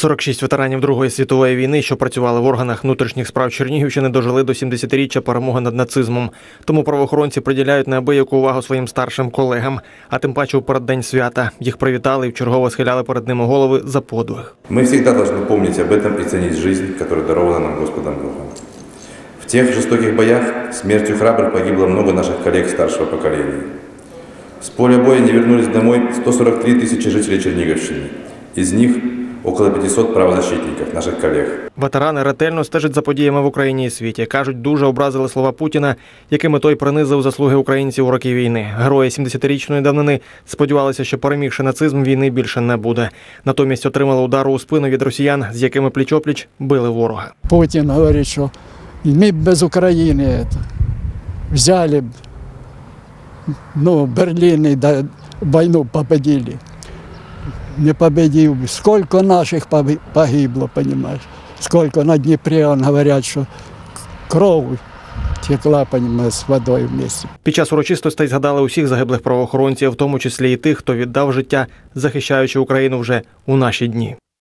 46 ветеранів Другої світової війни, що працювали в органах внутрішніх справ Чернігівщини, дожили до 70-річчя перемоги над нацизмом. Тому правоохоронці приділяють неабияку увагу своїм старшим колегам, а тим паче у переддень свята. Їх привітали і вчергово схиляли перед ними голови за подвиг. Мы всегда должны помнить об этом и ценить жизнь, которая дарована нам Господом Богом. В тех жестоких боях смертью храбрых погибло много наших коллег старшего поколения. С поля боя не вернулись домой 143 тысячи жителей Черниговщины. Из них около 500 правозащитников, наших коллег. Ветерани ретельно стежать за подіями в Україні і світі. кажуть, дуже образили слова Путіна, якими той принизив заслуги українців у роки війни. Герої 70-річної давнини сподівалися, що перемігши нацизм, війни більше не буде. Натомість отримали удару у спину від росіян, з якими пліч-опліч били ворога. Путин говорит, что мы без Украины это взяли, б, ну, Берлин и да, войну победили. Не победил. Сколько наших погибло, понимаешь? Сколько на Днепре, он говорят, что кровь текла, понимаешь, з водою вместе. Під час урочистостей згадали усіх загиблих правоохоронців, в тому числі і тих, хто віддав життя, захищаючи Україну вже у наші дні.